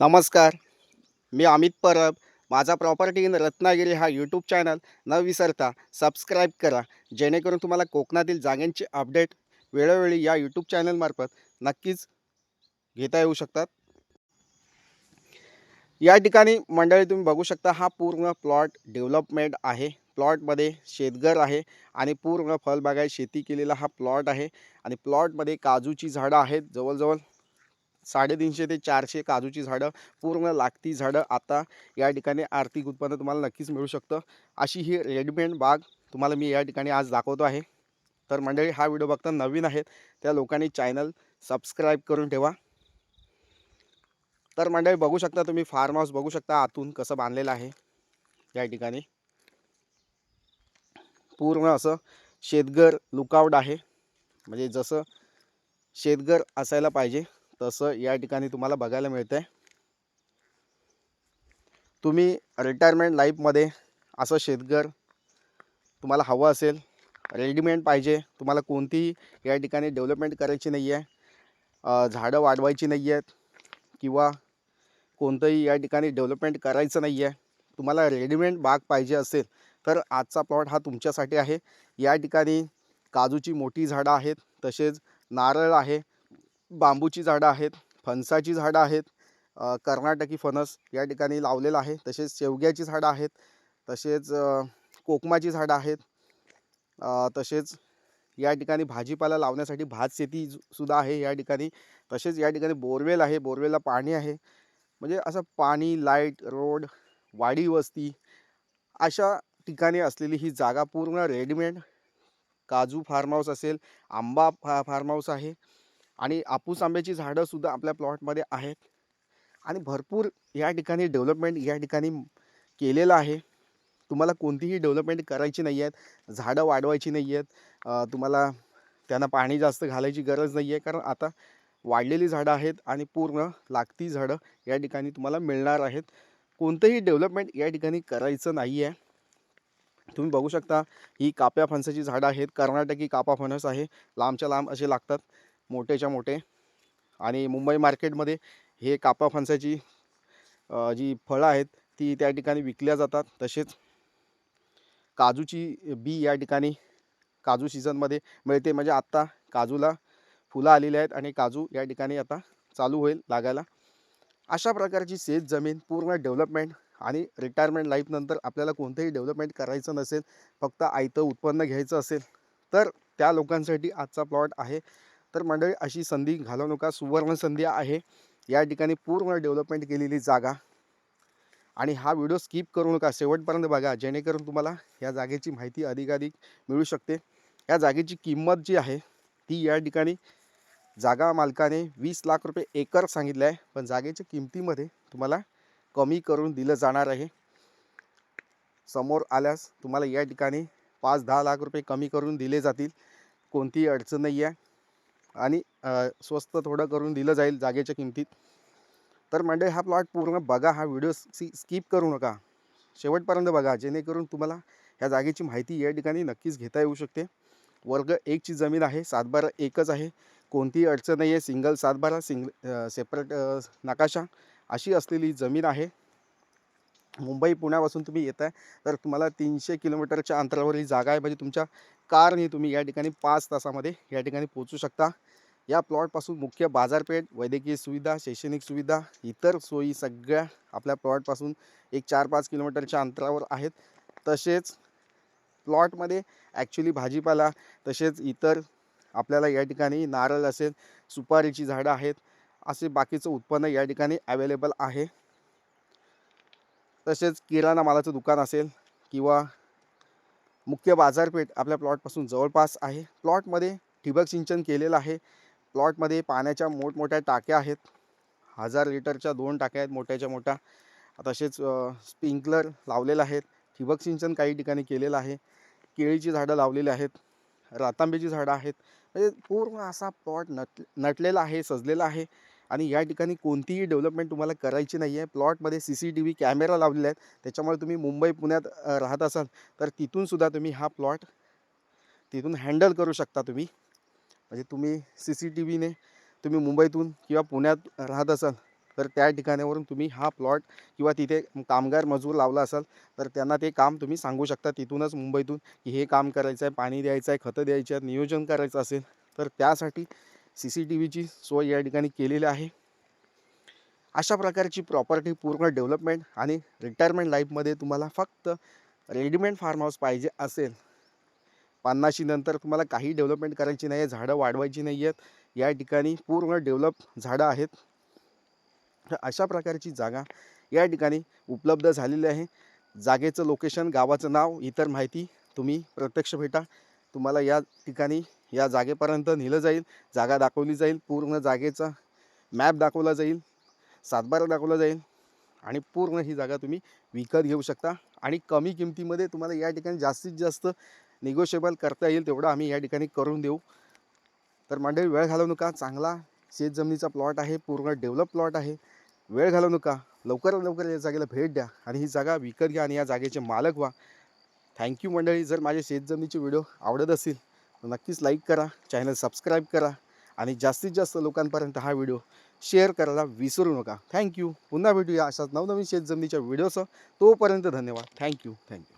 नमस्कार. मी अमित परब. माझा property in Ratnagiri हा यूट्यूब चॅनल न विसरता सबस्क्राईब करा. जेणेकरून तुम्हाला कोकणातील जागांचे अपडेट वेळोवेळी या यूट्यूब चॅनलमार्फत नक्कीच घेता येऊ शकतात. या ठिकाणी मंडळी तुम्ही बघू शकता हा पूर्ण प्लॉट डेव्हलपमेंट आहे. प्लॉटमध्ये शेतघर आहे आणि पूर्ण फळबागायत शेती केलेला हा प्लॉट आहे. आणि प्लॉटमध्ये काजूची झाडं आहेत. जवळजवळ साडेतीनशे ते चारशे काजूची झाडं पूर्ण लागती झाडं. आता या ठिकाणी आर्थिक उत्पन्न तुम्हाला नक्कीच मिळू शकतं. अशी ही रेडीमेड बाग तुम्हाला मी या ठिकाणी आज दाखवतो आहे. तर मंडळी हा व्हिडिओ बघता नवीन आहेत त्या लोकांनी चॅनल सबस्क्राईब करून ठेवा. तर मंडळी बघू शकता तुम्ही फार्म हाऊस बघू शकता आतून कसं बांधलेलं आहे या ठिकाणी. पूर्ण असं शेतघर लुकआउट आहे. म्हणजे जसं शेतघर असायला पाहिजे तसं या ठिकाणी तुम्हाला बघायला मिळतं आहे तुम्ही रिटायरमेंट लाईफमध्ये असं शेतघर तुम्हाला हवं असेल रेडीमेड पाहिजे तुम्हाला कोणतीही या ठिकाणी डेव्हलपमेंट करायची नाही आहे झाडं वाढवायची नाही आहेत किंवा कोणतंही या ठिकाणी डेव्हलपमेंट करायचं नाही आहे तुम्हाला रेडीमेड बाग पाहिजे असेल तर आजचा प्लॉट हा तुमच्यासाठी आहे. या ठिकाणी काजूची मोठी झाडं आहेत तसेच नारळ आहे बांबूची झाडं आहेत फणसाची झाडं आहेत कर्नाटकी फणस या ठिकाणी लावलेलं आहे. तसेच शेवग्याची झाडं आहेत तसेच कोकमाची झाडं आहेत तसेच या ठिकाणी भाजीपाला लावण्यासाठी भात शेती सुद्धा आहे या ठिकाणी. तसेच या ठिकाणी बोरवेल आहे बोरवेलला पाणी आहे. म्हणजे असं पाणी लाइट रोड वाडी वस्ती अशा ठिकाणी असलेली ही जागा पूर्ण रेडीमेड. काजू फार्म हाऊस असेल आंबा फा फार्म हाऊस आहे. आणि आपूस आंब्याची झाडंसुद्धा आपल्या प्लॉटमध्ये आहेत. आणि भरपूर या ठिकाणी डेव्हलपमेंट या ठिकाणी केलेलं आहे. तुम्हाला कोणतीही डेव्हलपमेंट करायची नाही आहेत. झाडं वाढवायची नाही आहेत. तुम्हाला त्यांना पाणी जास्त घालायची गरज नाही आहे. कारण आता वाढलेली झाडं आहेत आणि पूर्ण लागती झाडं या ठिकाणी तुम्हाला मिळणार आहेत. कोणतंही डेव्हलपमेंट या ठिकाणी करायचं नाही आहे. तुम्ही बघू शकता ही काप्या फणसाची झाडं आहेत. कर्नाटकी कापा फणस आहे. लांबच्या लांब असे लागतात. मोठेच्या मोठे. आणि मुंबई मार्केटमध्ये हे कापा फणसाची जी फळं आहेत ती त्या ठिकाणी विकल्या जातात. तसेच काजूची बी या ठिकाणी काजू सीझनमध्ये मिळते. म्हणजे आत्ता काजूला फुलं आलेली आहेत आणि काजू या ठिकाणी आता चालू होईल लागायला. अशा प्रकारची शेत जमीन पूर्ण डेव्हलपमेंट आणि रिटायरमेंट लाईफनंतर आपल्याला कोणतंही डेव्हलपमेंट करायचं नसेल फक्त आयतं उत्पन्न घ्यायचं असेल तर त्या लोकांसाठी आजचा प्लॉट आहे. तर मंडळी अशी संधी घालवू नका. सुवर्ण संधी आहे. या ठिकाणी पूर्ण डेव्हलपमेंट केलेली जागा. आणि हा व्हिडिओ स्किप करू नका. शेवटपर्यंत बघा. जेणेकरून तुम्हाला या जागेची माहिती अधिकाधिक मिळू शकते. या जागेची किंमत जी आहे ती या ठिकाणी जागा मालकाने वीस लाख रुपये एकर सांगितलं आहे. पण जागेच्या किमतीमध्ये तुम्हाला कमी करून दिलं जाणार आहे. समोर आल्यास तुम्हाला या ठिकाणी पाच दहा लाख रुपये कमी करून दिले जातील. कोणतीही अडचण नाही आहे आणि स्वस्त थोडं करून दिलं जाईल जागेच्या किमतीत. तर म्हणजे हा प्लॉट पूर्ण बघा हा व्हिडिओ सी स्किप करू नका. शेवटपर्यंत बघा जेणेकरून तुम्हाला ह्या जागेची माहिती या ठिकाणी नक्कीच घेता येऊ शकते. वर्ग एकची जमीन आहे सातबारा एकच आहे. कोणतीही अडचण नाही आहे सिंगल सातबारा सिंग सेपरेट नकाशा अशी असलेली जमीन आहे. मुंबई पुण्यापासून तुम्ही येत आहे तर तुम्हाला तीनशे किलोमीटरच्या अंतरावर ही जागा आहे म्हणजे तुमच्या कारने तुम्ही या ठिकाणी पाच तासामध्ये या ठिकाणी पोहोचू शकता. या प्लॉटपासून मुख्य बाजारपेठ वैद्यकीय सुविधा शैक्षणिक सुविधा इतर सोयी सगळ्या आपल्या प्लॉटपासून एक चार पाच किलोमीटरच्या अंतरावर आहेत. तसेच प्लॉटमध्ये ॲक्च्युली भाजीपाला तसेच इतर आपल्याला या ठिकाणी नारळ असेल सुपारीची झाडं आहेत असे बाकीचं उत्पन्न या ठिकाणी अवेलेबल आहे. तसेच किराणा मालाचं दुकान असेल किंवा मुख्य बाजारपेठ आपल्या प्लॉटपासून जवळपास आहे. प्लॉटमध्ये ठिबक सिंचन केलेलं आहे. प्लॉटमध्ये पाण्याच्या मोठमोठ्या टाक्या आहेत. हजार लिटरच्या दोन टाक्या आहेत मोठ्याच्या मोठ्या. तसेच स्प्रिंकलर लावलेलं आहेत. ठिबक सिंचन काही ठिकाणी केलेलं आहे. केळीची झाडं लावलेली आहेत. रातांब्याची झाडं आहेत. म्हणजे पूर्ण असा प्लॉट नट नटलेला आहे सजलेला आहे. आणि या ठिकाणी कोणतीही डेव्हलपमेंट तुम्हाला करायची नाही आहे. प्लॉटमध्ये C C T V camera लावलेले आहेत. त्याच्यामुळे तुम्ही मुंबई पुण्यात राहत असाल तर तिथूनसुद्धा तुम्ही हा प्लॉट तिथून हँडल करू शकता तुम्ही. म्हणजे तुम्ही सी सी टी व्हीने तुम्ही मुंबईतून किंवा पुण्यात राहत असाल तर त्या ठिकाणावरून तुम्ही हा प्लॉट किंवा तिथे कामगार मजूर लावला असाल तर त्यांना ते काम तुम्ही सांगू शकता तिथूनच मुंबईतून की हे काम करायचं आहे पाणी द्यायचं आहे खतं द्यायची आहेत नियोजन करायचं असेल तर त्यासाठी सी सी टी व्हीची सोय या ठिकाणी केलेली आहे. अशा प्रकारची प्रॉपर्टी पूर्ण डेव्हलपमेंट आणि रिटायरमेंट लाईफमध्ये तुम्हाला फक्त रेडीमेड फार्म हाऊस पाहिजे असेल. पन्नाशी नंतर तुम्हाला काही डेव्हलपमेंट करायची नाही आहे झाडं वाढवायची नाही आहेत या ठिकाणी पूर्ण डेव्हलप झाडं आहेत. तर अशा प्रकारची जागा या ठिकाणी उपलब्ध झालेली आहे. जागेचं लोकेशन गावाचं नाव इतर माहिती तुम्ही प्रत्यक्ष भेटा. तुम्हाला या ठिकाणी या जागेपर्यंत नेलं जाईल. जागा दाखवली जाईल. पूर्ण जागेचा मॅप दाखवला जाईल. सातबारा दाखवला जाईल. आणि पूर्ण ही जागा तुम्ही विकत घेऊ शकता. आणि कमी किमतीमध्ये तुम्हाला या ठिकाणी जास्तीत जास्त निगोशिएबल करता येईल तेवढं आम्ही या ठिकाणी करून देऊ. तर मंडळी वेळ घालवू नका. चांगला शेत जमिनीचा प्लॉट आहे. पूर्ण डेव्हलप प्लॉट आहे. वेळ घालवू नका. लवकरात लवकर या जागेला भेट द्या. आणि ही जागा विकत घ्या आणि या जागेचे मालक व्हा. थँक्यू मंडळी. जर माझ्या शेतजमिनीचे व्हिडिओ आवडत असेल तर नक्कीच लाईक करा चॅनल सबस्क्राईब करा आणि जास्तीत जास्त लोकांपर्यंत हा व्हिडिओ शेअर करायला विसरू नका. थँक्यू पुन्हा भेटूया अशाच नवनवीन शेतजमिनीच्या व्हिडिओसह. तोपर्यंत धन्यवाद. Thank you thank you